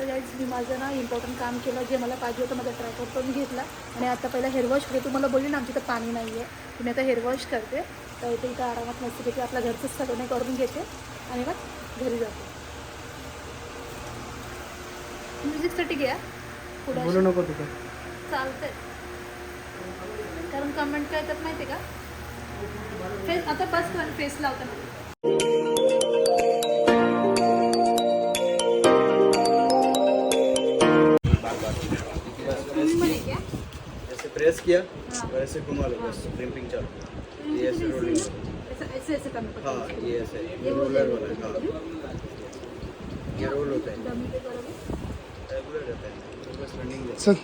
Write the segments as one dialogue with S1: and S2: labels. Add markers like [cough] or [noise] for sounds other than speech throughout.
S1: तर गाईज मी माझं ना इम्पॉर्टंट काम केलं. जे मला पाहिजे होतं माझा ट्रायपॉड करून घेतला. आणि आता पहिला हेअरवॉश करते तुम्हाला बोलली ना आमच्या इथं पाणी नाही आहे मी आता हेअरवॉश करते. तर इथे इथं आरामात मस्तपैकी आपल्या घरचं सगळं करून घेते. आणि मग घरी जाते. म्युझिकसाठी घ्या पुढे
S2: बोलू नको तुझं
S1: चालतंय. कारण कमेंट काय येतात माहिती का? फेस आता बस फेस लावताना किया? हाँ।
S2: और ऐसे घुमा लो बस क्रिम्पिंग चालू। ये ऐसे रोलिंग
S1: ऐसे ऐसे करना
S2: हाँ ये ऐसे।
S1: ये
S2: रोलर वाला है। हाँ ये रोल होता है।
S1: डमी
S2: रेगुलर रहता है। तो बस रनिंग
S3: चल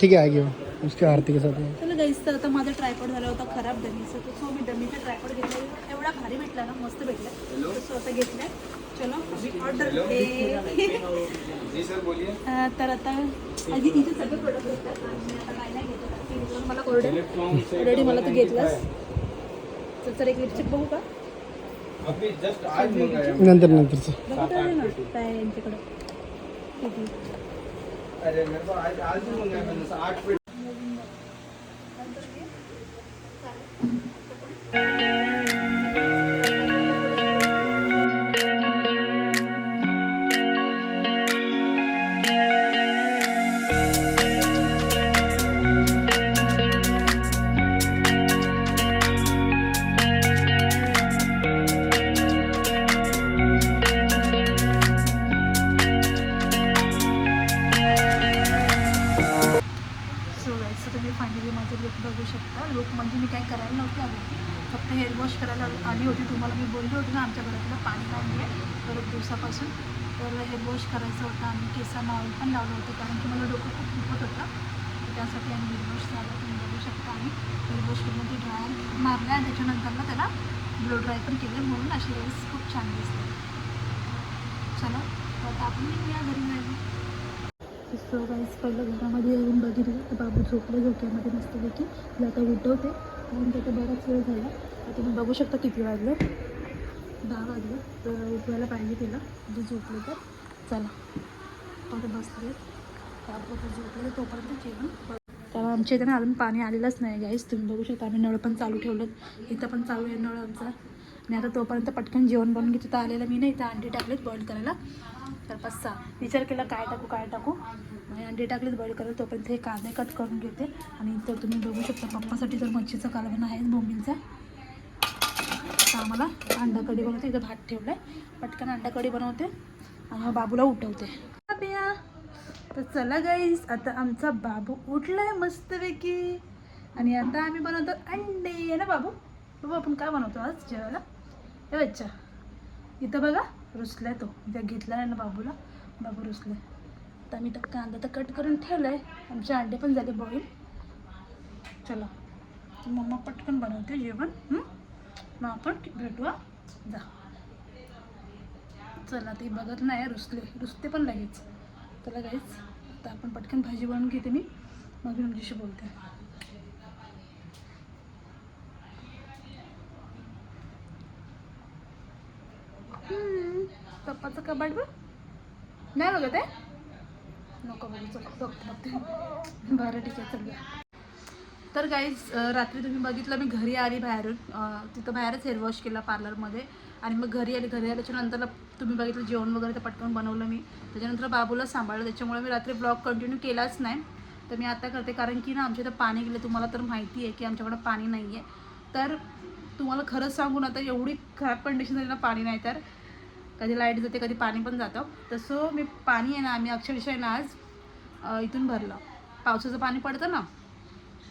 S3: ठीक आहे आगे हो. उसके आरती के साथ। है.
S1: चला गाईस तर आता माझा ट्रायपॉड झाला होता खराब डमीचा तर सो मी डमीचा ट्रायपॉड घेतला. एवढा भारी भेटला ना मस्त भेटला. सो आता घेतलाय. चलो ऑर्डर [laughs]
S2: जी सर बोलिए.
S1: तर आता आधी इथे सगळे प्रोडक्ट भेटतात आता काय नाही घेतो. मला कोरडे ऑलरेडी मला तर घेतलास. तर चल एक लिपस्टिक बघू का?
S2: अभी जस्ट आज मंगाया
S3: नंतर नंतरचं
S1: बघू तर आहे ना. काय आहे यांच्याकडं. किती माझं शकता. लुक म्हणजे मी काय करायला नव्हती आली. फक्त हेअर वॉश करायला आली होती. तुम्हाला मी बोलली होती ना आमच्या घरातलं पाणी नाही आहे. परत दिवसापासून. तर हेअर वॉश करायचं होतं. आणि केसांना ऑइल पण लावलं होतं. कारण की मला डोकं खूप दुखत होतं. त्यासाठी आम्ही हेअर वॉश झाला. तुम्ही बघू शकता आणि हेअर वॉश करून ती ड्रायर मारला आणि त्याच्यानंतर ना त्याला ब्लो ड्राय पण केलं. म्हणून अशी वेळेस खूप छान दिसते. चला तर आपण आपण या घरी सो गाईस पहिलं घरामध्ये येऊन बघितलं. तर बाबू झोपलं झोक्यामध्ये मस्तपैकी तिला आता उठवते. कारण त्याचा बराच वेळ झाला. तर तुम्ही बघू शकता किती वाजलं. दहा वाजलं. तर उठवायला पाहिजे तिला. जे झोपले तर. चला. आता बसले. बाबू झोपले तोपर्यंत जेवण. तर आमच्या इथे ना अजून पाणी आलेलंच नाही गाईस तुम्ही बघू शकता. आम्ही नळ पण चालू ठेवलं इथं पण चालू आहे नळ आमचा. आणि आता तोपर्यंत पटकन जेवण बनवून घेतो. तर आलेलं मी नाही इथं अंडी टाकलेत बॉईल करायला. तर पाच सहा विचार केला काय टाकू काय टाकू? आणि अंडे टाकलेच बॉईल करेल तोपर्यंत हे कांदे कट करून घेते. आणि तर तुम्ही बघू शकता पप्पासाठी तर मच्छीचा कालवण आहे बोंबीलचा तर आम्हाला अंडा कढी बनवते. इथं भात ठेवला आहे पटकन अंडा कढी बनवते. आणि बाबूला उठवते. बाबया. तर चला गाईस आता आमचा बाबू उठलाय मस्तपैकी. आणि आता आम्ही बनवतो अंडे. आहे ना बाबू? बाबू आपण काय बनवतो आज जेवायला? हे बच्चा. इथं बघा. रुसलाय तो. उद्या घेतला आहे ना बाबूला? बाबू रुसलाय. तर आम्ही तर कांदा तर कट करून ठेवलाय. आमचे अंडे पण झाले बॉईल चला. मम्मा पटकन बनवते जेवण. मग आपण भेटूया जा. चला ती बघत नाही रुसले. रुसते पण लगेच. चला गाईच तर आपण पटकन भाजी बनवून घेते मी. मग मी तुमच्याशी बोलते हम्म, पप्पाचं कबाड बघ. नाही बघत आहे? नको बघू चल बघते बघते. बरं ठीक आहे चल. तर गाईज रात्री तुम्ही बघितलं मी घरी आली बाहेरून. तिथं बाहेरच हेअर वॉश केला पार्लरमध्ये आणि मग घरी आली घरी आल्याच्यानंतर तुम्ही बघितलं जेवण वगैरे तर पटकन बनवलं मी. त्याच्यानंतर बाबूला सांभाळलं त्याच्यामुळे मी रात्री ब्लॉग कंटिन्यू केलाच नाही. तर मी आता करते कारण की ना आमच्या इथं पाणी गेलं तुम्हाला तर माहिती आहे की आमच्याकडं पाणी नाही आहे तर तुम्हाला खरंच सांगू ना आता एवढी खराब कंडिशन झाली ना पाणी नाही तर. कधी लाइट जाते कधी पाणी पण जातं. तसं मी पाणी आहे ना आम्ही अक्षरशः आहे ना आज इथून भरलं. पावसाचं पाणी पडतं ना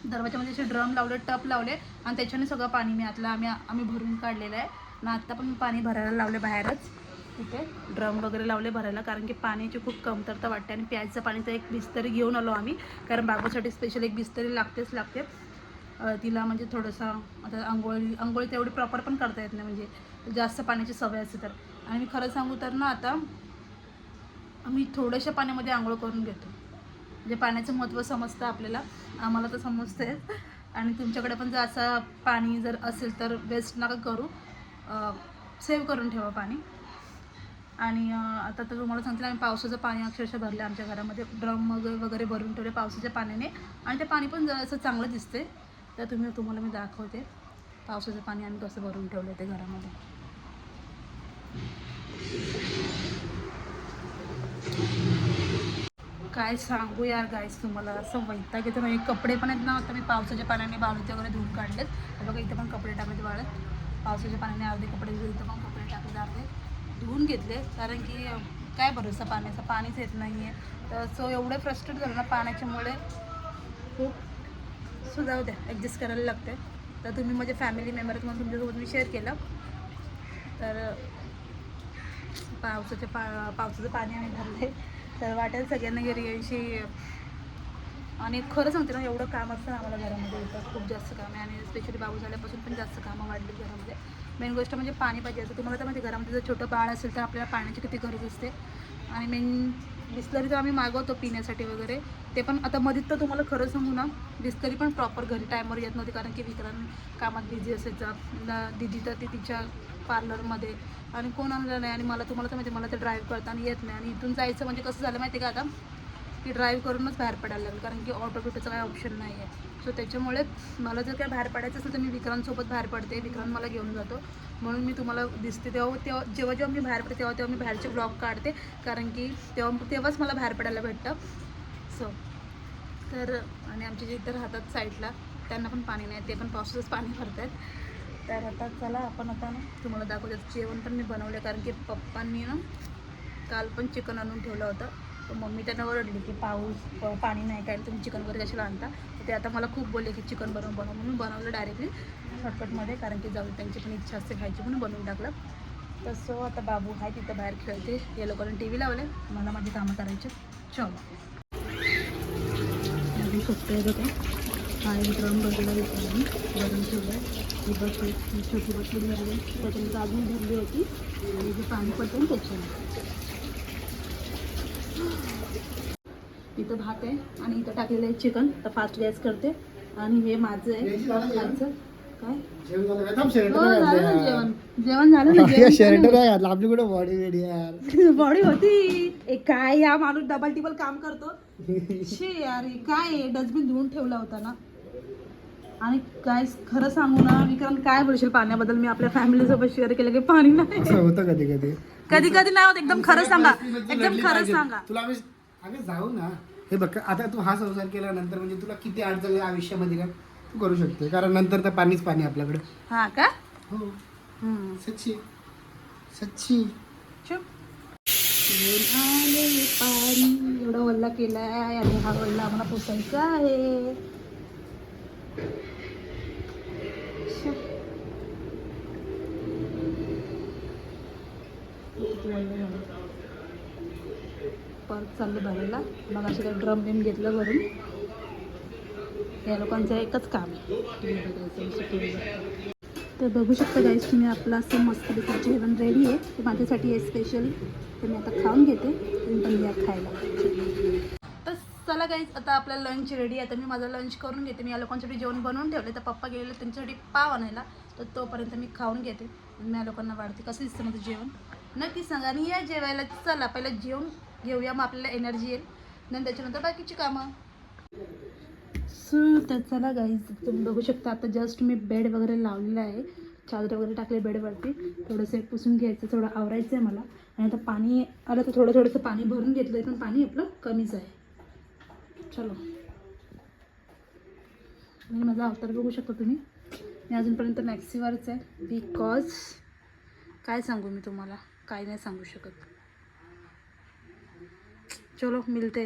S1: दरवाजामध्ये असे ड्रम लावले टप लावले आणि त्याच्याने सगळं पाणी मी आतलं आम्ही आम्ही भरून काढलेलं आहे. ना आत्ता पण पाणी भरायला लावले बाहेरच. तिथे ड्रम वगैरे लावले भरायला कारण की पाण्याची खूप कमतरता वाटते आणि प्यायचं पाणी तर एक बिस्तरी घेऊन आलो आम्ही. कारण बाबूसाठी स्पेशल एक बिस्तरी लागतेच लागते तिला म्हणजे थोडंसं आता आंघोळी आंघोळी तेवढी प्रॉपर पण करता येत नाही म्हणजे जास्त पाण्याची सवय असते तर. आणि मी खरं सांगू तर ना आता आम्ही थोड्याशा पाण्यामध्ये आंघोळ करून घेतो. म्हणजे पाण्याचं महत्त्व समजतं आपल्याला. आम्हाला तर समजते आणि तुमच्याकडे पण जर असं पाणी जर असेल तर वेस्ट नका करू. सेव्ह करून ठेवा पाणी. आणि आता तर तुम्हाला सांगते आम्ही पावसाचं पाणी अक्षरशः भरलं आमच्या घरामध्ये. ड्रम वगैरे वगैरे भरून ठेवले पावसाच्या पाण्याने. आणि ते पाणी पण जरा असं चांगलं दिसते तर तुम्ही तुम्हाला मी दाखवते. पावसाचं पाणी आम्ही कसं भरून ठेवलं ते घरामध्ये. काय सांगू यार गाईस तुम्हाला. असं वैताग येतो म्हणजे कपडे पण आहेत ना आता मी पावसाच्या पाण्याने बाळूचे वगैरे धुवून काढलेत. हे बघा इथे पण कपडे टाकलेत वाळत पावसाच्या पाण्याने अर्धे कपडे धुवले इथं पण कपडे टाकले अर्धे. धुवून घेतले कारण की काय भरोसा पाण्याचा? पाणीच येत नाही आहे तर सो एवढे फ्रस्ट्रेट झालं ना पाण्याच्यामुळे. खूप सुद्धा द्या ॲडजस्ट करायला लागते तर तुम्ही माझ्या फॅमिली मेंबर म्हणून तुमच्यासोबत मी शेअर केलं. तर पावसाचे पा पावसाचं पाणी आम्ही भरले तर वाटेल सगळ्यांना की आणि खरं सांगते ना एवढं काम असतं ना आम्हाला घरामध्ये येतं. खूप जास्त काम आहे. आणि स्पेशली बाबू झाल्यापासून पण जास्त कामं वाढली घरामध्ये. मेन गोष्ट म्हणजे पाणी पाहिजे. असं तुम्हाला तर माहिती घरामध्ये जर छोटं बाळ असेल तर आपल्याला पाण्याची किती गरज असते. आणि मेन बिस्लरी तर आम्ही मागवतो पिण्यासाठी वगैरे ते पण आता मधीत तर तुम्हाला खरं सांगू ना बिस्लरी पण प्रॉपर घरी टायमवर येत नव्हती. कारण की विक्रांत कामात बिझी असायचा. दिदी तर ती तिच्या पार्लरमध्ये. आणि कोण आणलं नाही आणि मला तुम्हाला तर माहिती मला ते ड्राईव्ह करताना येत नाही. आणि इथून जायचं म्हणजे कसं झालं माहिती आहे का आता? की ड्राईव्ह करूनच बाहेर पडायला लागलं कारण की ऑटो बिटोचं काही ऑप्शन नाही आहे सो त्याच्यामुळे मला जर काय बाहेर पडायचं असेल तर मी विक्रांतसोबत बाहेर पडते. विक्रांत मला घेऊन जातो. म्हणून मी तुम्हाला दिसते तेव्हा तेव्हा जेव्हा जेव्हा मी बाहेर पडते तेव्हा तेव्हा मी बाहेरचे ब्लॉग काढते. कारण की तेव्हा तेव्हाच मला बाहेर पडायला भेटतं. सो तर आणि आमचे जे इतर राहतात साईडला त्यांना पण पाणी नाही ते पण पावसाचंच पाणी भरत आहेत तर आता चला आपण आता ना तुम्हाला दाखवतो. जेवण पण मी बनवलं कारण की पप्पांनी ना काल पण चिकन आणून ठेवलं होतं. तर मम्मी त्यांना ओरडली की पाऊस पाणी नाही काय तुम्ही चिकन वगैरे कशाला आणता? तर ते आता मला खूप बोलले की चिकन बनवून बनव. म्हणून बनवलं डायरेक्टली शॉर्टकटमध्ये कारण की जाऊ त्यांची पण इच्छा असते खायची म्हणून बनवून टाकलं. तसं आता बाबू आहे तिथं बाहेर खेळते. हे लोकांनी टी व्ही लावले मला माझी कामं करायची चलो. अजून बघा हा एक ड्रम बघायला घेतला मी भरून ठेवला ही बस ही छोटी बसली भरली त्याच्यानंतर अजून भरली होती. आणि जे पाणी पडतं ना त्याच्याने इथं भात आहे आणि इथं टाकलेलं आहे चिकन. तर फास्ट गॅस करते. आणि हे माझं आहे. खायचं. काय?
S3: जेवण
S1: हो. जेवण. जेवण झालं ना
S3: घातलं, आपली कुठे बॉडी रेडी यार? [laughs]
S1: बॉडी होती. ए काय? या माणूस डबल टिबल काम करतो. [laughs] शे यार काय? डस्टबिन धुवून ठेवला होता ना. आणि काय खरं सांगू ना विक्रांत काय बोलशील पाण्याबद्दल मी आपल्या फॅमिली सोबत शेअर केलं की पाणी नाही.
S3: असं होतं कधी कधी.
S1: कधी कधी नाही होत एकदम खरं सांगा एकदम खरं. सांगा.
S3: तुला आम्ही अगं जाऊ ना. हे बघ आता तू हा संसार केल्यानंतर म्हणजे तुला किती अडचणी आयुष्यामध्ये काय तू करू शकते कारण नंतर तर पाणीच पाणी आपल्याकडे.
S1: हा का?
S3: हो.
S1: हम्म.
S3: सच्ची. सच्ची.
S1: चुप. आले पाणी. एवढा वल्ला केलाय आणि हा वल्ला आम्हाला पुसायचा आहे शुप. किती वल्ल झालं. परत चाललं भरायला मग असे काही ड्रम बिम घेतलं भरून या लोकांचं एकच काम आहे. तर बघू शकता गाईस तुम्ही आपलं असं मस्तपैकी जेवण रेडी आहे. ते माझ्यासाठी आहे स्पेशल ते मी आता खाऊन घेते तुम्ही पण या खायला. तर चला गाईस आता आपला लंच रेडी आहे. आता मी माझा लंच करून घेते. मी या लोकांसाठी जेवण बनवून ठेवले तर पप्पा गेलेले त्यांच्यासाठी पाव आणायला. तर तोपर्यंत मी खाऊन घेते. मी या लोकांना वाढते. कसं दिसतं माझं जेवण? नक्की सांगा. आणि या जेवायला चला. पहिलं जेवण घेऊया मग आपल्याला एनर्जी येईल. नंतर त्याच्यानंतर बाकीची कामं. सो तर चला गाईज तुम्ही बघू शकता आता जस्ट मी बेड वगैरे लावलेला आहे. चादर वगैरे टाकले बेडवरती थोडंसं एक पुसून घ्यायचं थोडं आवरायचं आहे मला. आणि आता पाणी आलं तर थोडं थोडंसं पाणी भरून घेतलं आहे पण पाणी आपलं कमीच आहे. चलो. आणि माझा अवतार बघू शकता तुम्ही. मी अजूनपर्यंत मॅक्सीवरच आहे. बिकॉज काय सांगू मी तुम्हाला? काय नाही सांगू शकत. चलो मिलते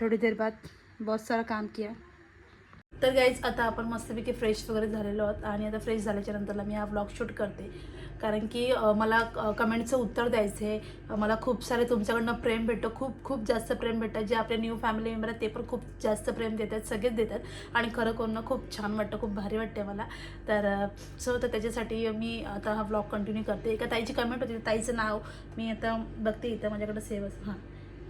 S1: थोड़ी देर बाद बहुत सारा काम किया। तर गाईज आता आपण मस्तपैकी फ्रेश वगैरे झालेलो आहोत आणि आता फ्रेश झाल्याच्या नंतरला मी हा ब्लॉग शूट करते. कारण की मला कमेंटचं उत्तर द्यायचं आहे मला खूप सारे तुमच्याकडनं प्रेम भेटतं. खूप खूप जास्त प्रेम भेटतं. जे आपले न्यू फॅमिली मेंबर आहेत ते पण खूप जास्त प्रेम देतात सगळेच देतात. आणि खरं करून खूप छान वाटतं खूप भारी वाटते मला. तर सो तर त्याच्यासाठी मी आता हा ब्लॉग कंटिन्यू करते. एका ताईची कमेंट होती ताईचं नाव मी आता बघते इथं माझ्याकडे सेवच हां.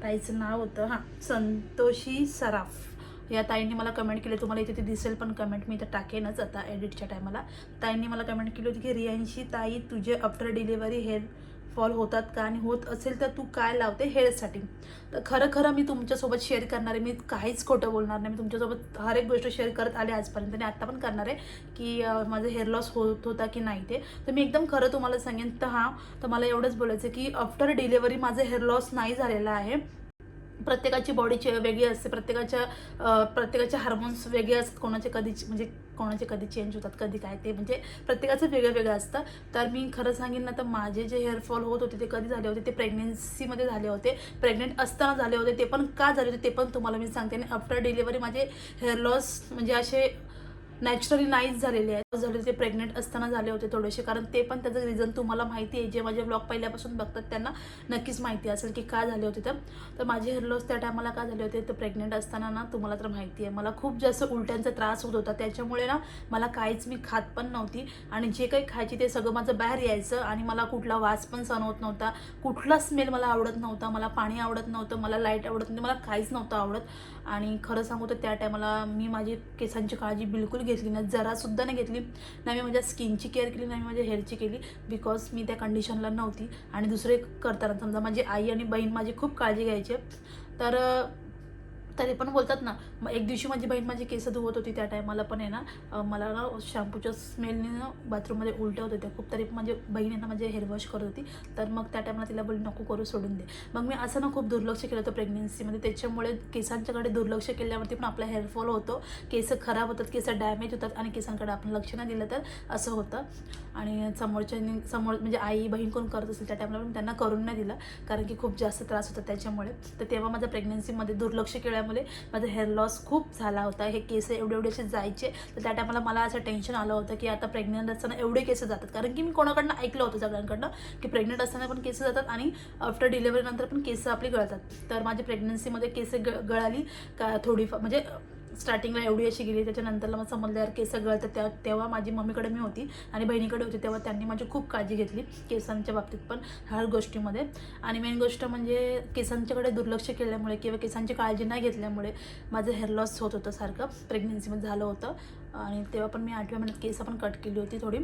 S1: ताईचं नाव होतं हां संतोषी सराफ. या ताईंनी मला कमेंट केली तुम्हाला इथे ते दिसेल पण कमेंट मी इथं टाकेनच आता एडिटच्या टायमाला ताईंनी मला कमेंट केली होती की रियांशी ताई तुझे आफ्टर डिलिव्हरी हेअर फॉल होतात का आणि होत असेल तर तू काय लावते हेअरसाठी तर खरं खरं मी तुमच्यासोबत शेअर करणार आहे. मी काहीच खोटं बोलणार नाही. मी तुमच्यासोबत हर एक गोष्ट शेअर करत आले आजपर्यंत आणि आत्ता पण करणार आहे की माझं हेअर लॉस होत होता की नाही ते. तर मी एकदम खरं तुम्हाला सांगेन. तर हां तर मला एवढंच बोलायचं की आफ्टर डिलेवरी माझं हेअर लॉस नाही झालेलं आहे. प्रत्येकाची बॉडी चे वेगळी असते प्रत्येकाच्या प्रत्येकाचे हार्मोन्स वेगळे असतात कोणाचे कधी म्हणजे कोणाचे कधी चेंज होतात कधी काय ते म्हणजे प्रत्येकाचं वेगळं वेगळं असतं. तर मी खरं सांगेन ना तर माझे जे हेअरफॉल होत होते ते कधी झाले होते ते प्रेग्नेन्सीमध्ये झाले होते. प्रेग्नेंट असताना झाले होते ते पण का झाले होते ते पण तुम्हाला मी सांगते. आणि आफ्टर डिलिव्हरी माझे हेअर लॉस म्हणजे असे नॅचरली नाहीच झालेले आहेत. झाले ते प्रेग्नेंट असताना झाले होते थोडेसे कारण ते पण त्याचं रिझन तुम्हाला माहिती आहे. जे माझे ब्लॉग पहिल्यापासून बघतात त्यांना नक्कीच माहिती असेल की का झाले होते तर तर माझे हेअर लॉस त्या टायमाला का झाले होते? तर प्रेग्नेंट असताना ना तुम्हाला तर माहिती आहे. मला खूप जास्त उलट्यांचा त्रास होत होता. त्याच्यामुळे ना मला काहीच मी खात पण नव्हती. आणि जे काही खायची ते सगळं माझं बाहेर यायचं आणि मला कुठला वास पण सण होत नव्हता. कुठला स्मेल मला आवडत नव्हता. मला पाणी आवडत नव्हतं. मला लाइट आवडत नव्हती. मला काहीच नव्हतं आवडत. आणि खरं सांगू तर त्या टायमाला मी माझी केसांची काळजी बिलकुल घेतली नाही. जरासुद्धा नाही घेतली. ना मी माझ्या स्किनची केअर केली नाही मी माझ्या हेअरची केली बिकॉज मी त्या कंडिशनला नव्हती. आणि दुसरे करताना समजा माझी आई आणि बहीण माझी खूप काळजी घ्यायची. तर तरी पण बोलतात ना मग एक दिवशी माझी बहीण माझी केस धुवत होती त्या टायमाला पण आहे ना मला ना शॅम्पूच्या स्मेलने ना बाथरूममध्ये उलट्या होत होत्या. खूप तरी पण माझी बहीण आहे ना माझे हेअर वॉश करत होती. तर मग त्या टायमाला तिला बोल नको करू सोडून दे. मग मी असं ना खूप दुर्लक्ष केलं होतं प्रेग्नेन्सीमध्ये त्याच्यामुळे केसांच्याकडे दुर्लक्ष केल्यावरती पण आपला हेअरफॉल होतो. केस खराब होतात केस डॅमेज होतात आणि केसांकडे आपण लक्ष नाही दिलं तर असं होतं. आणि समोरच्यानी समोर म्हणजे आई बहीण कोण करत असेल त्या टायमाला पण त्यांना करून नाही दिलं. कारण की खूप जास्त त्रास होता त्याच्यामुळे. तर तेव्हा माझ्या प्रेग्नेन्सीमध्ये दुर्लक्ष केल्यामुळे माझा हेअर लॉस खूप झाला होता. हे केस एवढे एवढे असे जायचे. तर त्या टायमाला मला असं टेन्शन आलं होतं की आता प्रेग्नंट असताना एवढे केस जातात. कारण की मी कोणाकडनं ऐकलं होतं सगळ्यांकडनं की प्रेग्नंट असताना पण केस जातात आणि आफ्टर डिलिव्हरीनंतर पण केस आपली गळतात. तर माझी प्रेग्नन्सीमध्ये केस ग गळाली. का थोडीफार म्हणजे स्टार्टिंगला एवढी अशी गेली त्याच्यानंतरला मग समजलं यार केस गळतात त्या तेव्हा माझी मम्मीकडे मी होती आणि बहिणीकडे होती तेव्हा त्यांनी माझी खूप काळजी घेतली केसांच्या बाबतीत पण हर गोष्टीमध्ये. आणि मेन गोष्ट म्हणजे केसांच्याकडे दुर्लक्ष केल्यामुळे किंवा केसांची काळजी नाही घेतल्यामुळे माझं हेअर लॉस होत होतं सारखं. प्रेग्नन्सीमध्ये झालं होतं. आणि तेव्हा पण मी आठव्या महिन्यात केस पण कट केली होती थोडी.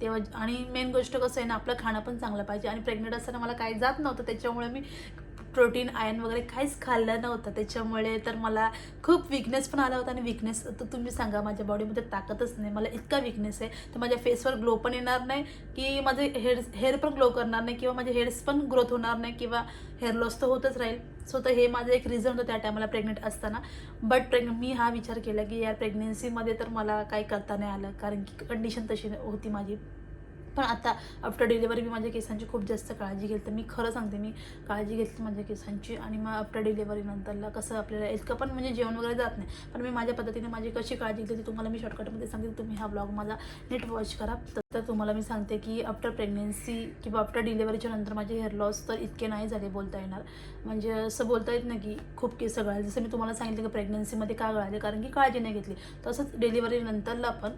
S1: तेव्हा आणि मेन गोष्ट कसं आहे ना आपलं खाणं पण चांगलं पाहिजे. आणि प्रेग्नेंट असताना मला काही जात नव्हतं त्याच्यामुळे मी प्रोटीन आयन वगैरे काहीच खाल्लं नव्हतं. त्याच्यामुळे तर मला खूप विकनेस पण आला होता आणि विकनेस तर तुम्ही सांगा माझ्या बॉडीमध्ये ताकदच नाही. मला इतका विकनेस आहे. तर माझ्या फेसवर ग्लो पण येणार नाही की माझे हेअर हेअर पण ग्लो करणार नाही किंवा माझे हेअर्स पण ग्रोथ होणार नाही किंवा हेअर लॉस तर होतच राहील. सो तर हे माझं एक रिझन होतं त्या टायमाला प्रेग्नेंट असताना. बट प्रेग्न मी हा विचार केला की या प्रेग्नेन्सीमध्ये तर मला काही करता नाही आलं. कारण की कंडिशन तशी होती माझी. पण आता आफ्टर डिलिव्हरी मी माझ्या केसांची खूप जास्त काळजी घेतली मी खरं सांगते मी काळजी घेतली माझ्या केसांची आणि मग आफ्टर डिलिव्हरीनंतरला कसं आपल्याला इतकं पण म्हणजे जेवण वगैरे जात नाही. पण मी माझ्या पद्धतीने माझी कशी काळजी घेतली ती तुम्हाला मी शॉर्टकटमध्ये सांगते. तुम्ही हा ब्लॉग माझा नीट वॉच करा. तर तुम्हाला मी सांगते की आफ्टर प्रेग्नेन्सी किंवा आफ्टर डिलिव्हरीच्या नंतर माझे हेअर लॉस तर इतके नाही झाले बोलता येणार. म्हणजे असं बोलता येत ना की खूप केस गळाले. जसं मी तुम्हाला सांगितलं की प्रेग्नेन्सीमध्ये का गळाले? कारण की काळजी नाही घेतली. तसंच डिलिव्हरीनंतरला पण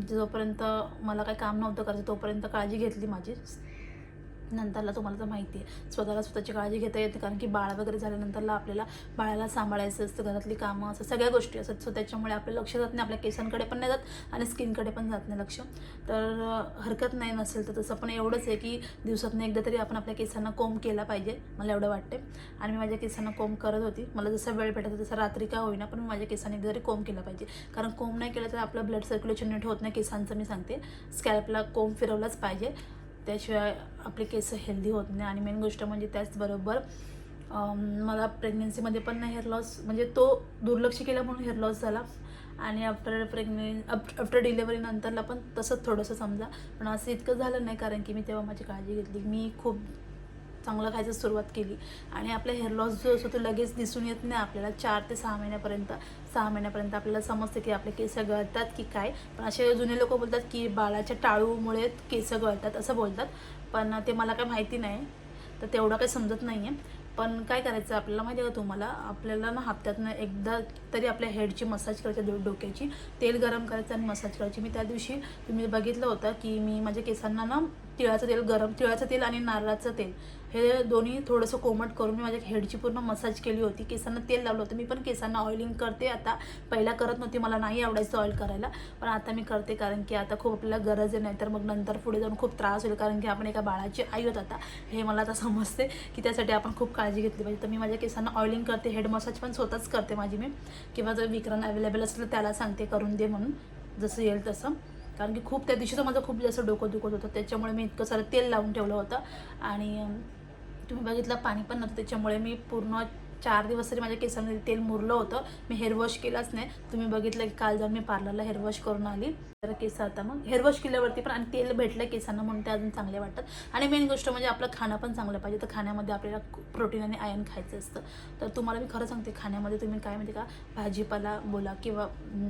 S1: जोपर्यंत मला काही काम नव्हतं करायचं तोपर्यंत काळजी घेतली माझी. नंतरला तुम्हाला तर माहिती आहे. स्वतःला स्वतःची काळजी घेता येते कारण की बाळ वगैरे झाल्यानंतरला आपल्याला बाळाला सांभाळायचं असतं घरातली कामं असं सगळ्या गोष्टी असतात. सो त्याच्यामुळे आपलं लक्ष जात नाही आपल्या केसांकडे पण नाही जात आणि स्किनकडे पण जात नाही लक्ष. तर हरकत नाही नसेल तर तसं. पण एवढंच आहे की दिवसातून एकदा तरी आपण आपल्या केसांना कोंब केला पाहिजे मला एवढं वाटते आणि मी माझ्या केसांना कोंब करत होती. मला जसं वेळ भेटत तसं रात्री का होईना पण मी माझ्या केसांनी एकदा तरी कोंब केला पाहिजे. कारण कोंब नाही केलं तर आपलं ब्लड सर्क्युलेशन नीट होत नाही केसांचं मी सांगते. स्कॅल्पला कोंब फिरवलाच पाहिजे. त्याशिवाय आपले केस हेल्दी होत नाही. आणि मेन गोष्ट म्हणजे त्याचबरोबर मला प्रेग्नन्सीमध्ये पण नाही हेअर लॉस म्हणजे तो दुर्लक्ष केला म्हणून हेअर लॉस झाला. आणि आफ्टर प्रेग्नेन आफ्टर डिलेवरी नंतरला पण तसंच थोडंसं समजा. पण असं इतकं झालं नाही कारण की मी तेव्हा माझी काळजी घेतली. मी खूप चांगलं खायचं सुरुवात केली. आणि आपला हेअर लॉस जो असतो तो लगेच दिसून येत नाही आपल्याला. चार ते सहा महिन्यापर्यंत सहा महिन्यापर्यंत आपल्याला समजते की आपले केस गळतात की काय. पण असे जुने लोक बोलतात की बाळाच्या टाळूमुळे केस गळतात असं बोलतात. पण ते मला काय माहिती नाही. तर तेवढं काही समजत नाही आहे पण काय करायचं आपल्याला माहिती आहे का तुम्हाला? आपल्याला ना हप्त्यातनं एकदा तरी आपल्या हेडची मसाज करायची डो डोक्याची. तेल गरम करायचं आणि मसाज करायची. मी त्या दिवशी तुम्ही बघितलं होतं की मी माझ्या केसांना ना तिळाचं तेल गरम तिळाचं तेल आणि नारळाचं तेल हे दोन्ही थोडंसं कोमट करून मी माझ्या हेडची पूर्ण मसाज केली होती. केसांना तेल लावलं होतं. मी पण केसांना ऑइलिंग करते. आता पहिला करत नव्हती. मला नाही आवडायचं ऑइल करायला. पण आता मी करते कारण की आता खूप आपल्याला गरज आहे. नाही तर मग नंतर पुढे जाऊन खूप त्रास होईल. कारण की आपण एका बाळाची आई होत आता. हे मला आता समजते की त्यासाठी आपण खूप काळजी घेतली पाहिजे. तर मी माझ्या केसांना ऑइलिंग करते. हेड मसाज पण स्वतःच करते माझी मी. किंवा जर विक्रम अवेलेबल असेल तर त्याला सांगते. करून दे म्हणून. जसं येईल तसं. कारण की खूप त्या दिवशी तर माझं खूप जास्त डोकं दुखत होतं. त्याच्यामुळे मी इतकं सारं तेल लावून ठेवलं होतं. आणि तुम्ही बघितलं पाणी पण नव्हतं त्याच्यामुळे मी पूर्ण चार दिवस तरी माझ्या केसांमध्ये तेल मुरलं होतं. मी हेअर वॉश केलाच नाही. तुम्ही बघितलं की काल जाऊन मी पार्लरला हेअर वॉश करून आली. तर केस आता मग हेअर वॉश केल्यावरती पण आणि तेल भेटलं केसांना म्हणून ते अजून चांगले वाटतात. आणि मेन गोष्ट म्हणजे आपलं खाणं पण चांगलं पाहिजे. तर खाण्यामध्ये आपल्याला प्रोटीन आणि आयन खायचं असतं. तर तुम्हाला मी खरं सांगते खाण्यामध्ये तुम्ही काय माहिती का भाजीपाला बोला किंवा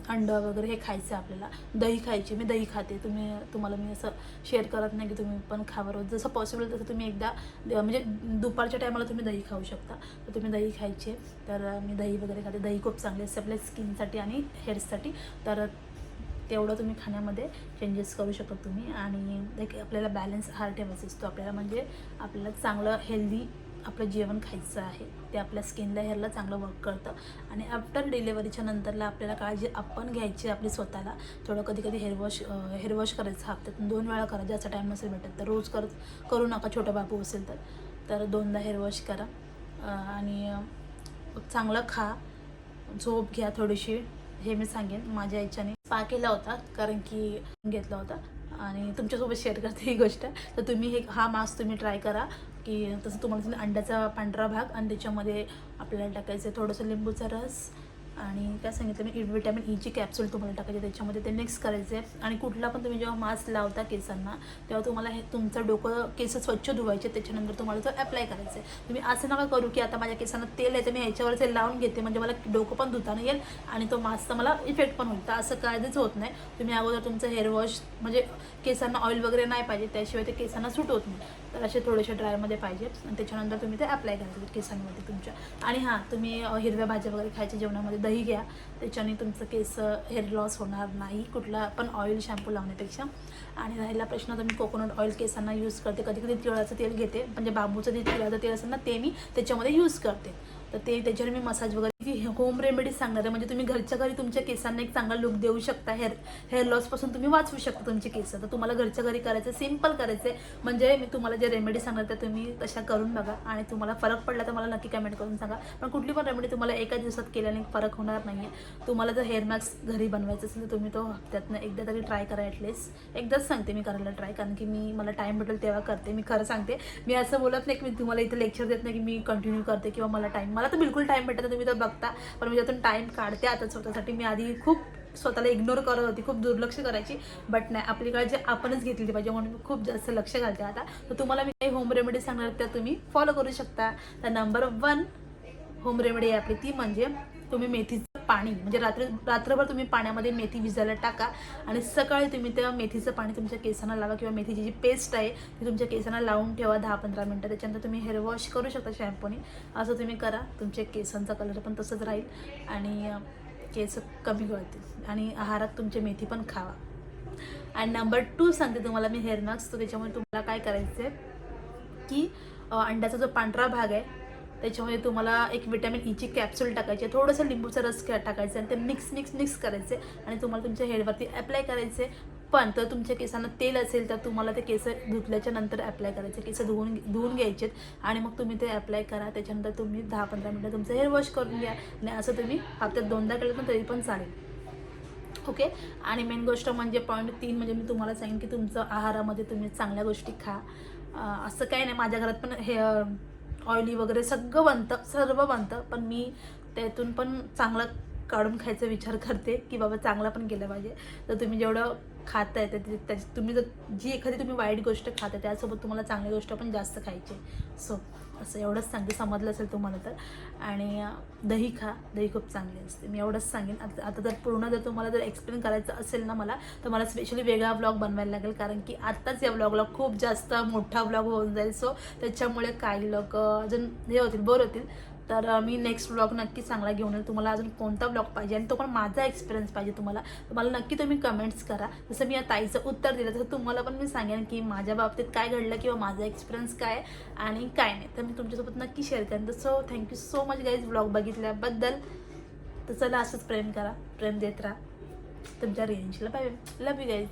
S1: अंडं वगैरे हे खायचं आहे आपल्याला. दही खायची मी दही खाते. तुम्ही तुम्हाला मी असं शेअर करत नाही की तुम्ही पण खावं रोज. जसं पॉसिबल तसं तुम्ही एकदा म्हणजे दुपारच्या टायमाला तुम्ही दही खाऊ शकता. तर तुम्ही दही खायचे. तर मी दही वगैरे खाते. दही खूप चांगली असते आपल्या स्किनसाठी आणि हेअर्ससाठी तर तेवढं तुम्ही खाण्यामध्ये चेंजेस करू शकता तुम्ही. आणि एक आपल्याला बॅलन्स आहार ठेवायचा असतो. आपल्याला म्हणजे आपल्याला चांगलं हेल्दी आपलं जेवण खायचं आहे. ते आपल्या स्किनला हेअरला चांगलं वर्क करतं. आणि आफ्टर डिलेवरीच्या नंतरला आपल्याला काळजी आपण घ्यायची आपली स्वतःला. थोडं कधी कधी हेअरवॉश हेअरवॉश हेअर करायचं. हप्त्यातून दोन वेळा करा. जास्त टाईम नसेल भेटत तर. रोज करत करू नका छोटा बाबू असेल तर. तर दोनदा हेअरवॉश करा. आणि चांगलं खा. झोप घ्या थोडीशी. हे मी सांगेन. माझ्या याच्याने स्पा केला होता कारण की घेतला होता. आणि तुमच्यासोबत शेअर करते ही गोष्ट. तर तुम्ही हे हा मास्क तुम्ही ट्राय करा की तसं तुम्हाला अंड्याचा पांढरा भाग आणि त्याच्यामध्ये आपल्याला टाकायचं आहे थोडंसं लिंबूचा रस. आणि काय सांगितलं मी विटॅमिन ईची कॅप्सूल तुम्हाला टाकायचे त्याच्यामध्ये ते मिक्स करायचे आणि कुठला पण तुम्ही जेव्हा मास्क लावता केसांना तेव्हा तुम्हाला हे तुमचं डोकं केस स्वच्छ धुवायचे त्याच्यानंतर तुम्हाला तो अप्लाय करायचं आहे तुम्ही असं नका करू की आता माझ्या केसांना तेल आहे तर मी ह्याच्यावरच हे लावून घेते म्हणजे मला डोकं पण धुताना येईल आणि तो मास्कचा मला इफेक्ट पण होईल. तर असं काहीच होत नाही. तुम्ही अगोदर तुमचं हेअर वॉश म्हणजे केसांना ऑइल वगैरे नाही पाहिजे त्याशिवाय ते केसांना सूट होत नाही. तर असे थोडेसे ड्रायमध्ये पाहिजे. आणि त्याच्यानंतर तुम्ही ते अप्लाय करायचे केसांमध्ये तुमच्या. आणि हां तुम्ही हिरव्या भाज्या वगैरे खायच्या जेवणामध्ये दही घ्या. त्याच्याने तुमचं केस हेअर लॉस होणार नाही कुठला पण ऑइल शॅम्पू लावण्यापेक्षा. आणि राहिला प्रश्न तर मी कोकोनट ऑइल केसांना यूज करते. कधी कधी तिळाचं तेल घेते. म्हणजे बांबूचं जे तिळाचं तेल असेल ना ते मी त्याच्यामध्ये यूज करते. तर ते त्याच्यावर मी मसाज वगैरे की होम रेमेडीज सांगणार आहे. म्हणजे तुम्ही घरच्या घरी तुमच्या केसांना एक चांगला लुक देऊ शकता. हेअर हेअर लॉसपासून तुम्ही वाचवू शकता तुमचे केस. तर तुम्हाला घरच्या घरी करायचं सिंपल करायचं आहे. म्हणजे मी तुम्हाला जे रेमेडी सांगणार त्या तुम्ही तशा करून बघा. आणि तुम्हाला फरक पडला तर मला नक्की कमेंट करून सांगा. पण कुठली पण रेमेडी तुम्हाला एका दिवसात केल्याने फरक होणार नाही आहे तुम्हाला जर हेअर मॅक्स घरी बनवायचं असेल तर तुम्ही तो हप्त्यातनं एकदा तरी ट्राय करा ॲटलीस्ट एकदाच सांगते मी करायला ट्राय कारण की मी मला टाईम भेटेल तेव्हा करते. मी खरं सांगते. मी असं बोलत नाही की मी तुम्हाला इथे लेक्चर देत नाही की मी कंटिन्यू करते किंवा मला टाईम मला तर बिलकुल टाईम भेटत तुम्ही तर बघ बघता पण मी त्यातून टाईम काढते आता स्वतःसाठी मी आधी खूप स्वतःला इग्नोर करत होती खूप दुर्लक्ष करायची. बट नाही आपली काळजी आपणच घेतली पाहिजे म्हणून मी खूप जास्त लक्ष घालते आता. तर तुम्हाला मी काही होम रेमेडी सांगणार त्या तुम्ही फॉलो करू शकता. तर नंबर वन होम रेमेडी आहे आपली ती म्हणजे तुम्ही मेथीचं पाणी म्हणजे रात्री रात्रभर तुम्ही पाण्यामध्ये मेथी भिजायला टाका आणि सकाळी तुम्ही त्या मेथीचं पाणी तुमच्या केसांना लावा किंवा मेथीची जी पेस्ट आहे ती तुमच्या केसांना लावून ठेवा दहा पंधरा मिनटं. त्याच्यानंतर तुम्ही हेअर वॉश करू शकता शॅम्पूने असं तुम्ही करा. तुमच्या केसांचा कलर पण तसंच राहील आणि केस कमी गळतील आणि आहारात तुमची मेथी पण खावा. आणि नंबर टू सांगते तुम्हाला मी हेअर मास्क तर त्याच्यामुळे तुम्हाला काय करायचं आहे की अंड्याचा जो पांढरा भाग आहे त्याच्यामध्ये तुम्हाला एक विटॅमिन ईची कॅप्सूल टाकायची थोडंसं लिंबूचा रस टाकायचा आणि ते मिक्स मिक्स मिक्स करायचे आणि तुम्हाला तुमच्या हेअरवरती अप्लाय करायचे. पण तर तुमच्या केसांना तेल असेल तर तुम्हाला ते केस धुतल्याच्या नंतर अप्लाय करायचे. केस धुवून धुवून घ्यायचे आणि मग तुम्ही ते अप्लाय करा. त्याच्यानंतर तुम्ही दहा पंधरा मिनटं तुमचं हेअर वॉश करून घ्या. आणि असं तुम्ही हप्त्यात दोनदा केलं पण तरी पण चालेल. ओके? आणि मेन गोष्ट म्हणजे पॉईंट तीन म्हणजे मी तुम्हाला सांगेन की तुमचं आहारामध्ये तुम्ही चांगल्या गोष्टी खा. असं काही नाही. माझ्या घरात पण हे ऑइली वगैरे सगळं बनतं सर्व बनतं पण मी त्यातून पण चांगलं काढून खायचा विचार [laughs] करते की बाबा चांगला पण केलं पाहिजे. तर तुम्ही जेवढं खाताय तर त्या तुम्ही जर जी एखादी तुम्ही वाईट गोष्ट खाताय त्यासोबत तुम्हाला चांगली गोष्ट पण जास्त खायची सो असं एवढंच सांगते समजलं असेल तुम्हाला तर. आणि दही खा दही खूप चांगली असते. मी एवढंच सांगेन. आता आता जर पूर्ण जर तुम्हाला जर एक्सप्लेन करायचं असेल ना मला तर मला स्पेशली वेगळा ब्लॉग बनवायला लागेल. कारण की आत्ताच या ब्लॉगला खूप जास्त मोठा ब्लॉग होऊन जाईल. सो त्याच्यामुळे काही लोक अजून हे होतील बोर होतील. तर मी नेक्स्ट ब्लॉग नक्की चांगला घेऊन येईल. तुम्हाला अजून कोणता ब्लॉग पाहिजे आणि तो पण माझा एक्सपिरियन्स पाहिजे तुम्हाला. मला नक्की तुम्ही कमेंट्स करा. जसं मी या ताईचं उत्तर दिलं तसं तुम्हाला पण मी सांगेन की माझ्या बाबतीत काय घडलं किंवा माझा एक्सपिरियन्स काय आहे आणि काय नाही. तर मी तुमच्यासोबत नक्की शेअर करेन. तर so thank you so much guys blog बघितल्याबद्दल. तर चला असंच प्रेम करा प्रेम देत राहा. तुमच्या रेंजला पाहिजे लव यू गाईज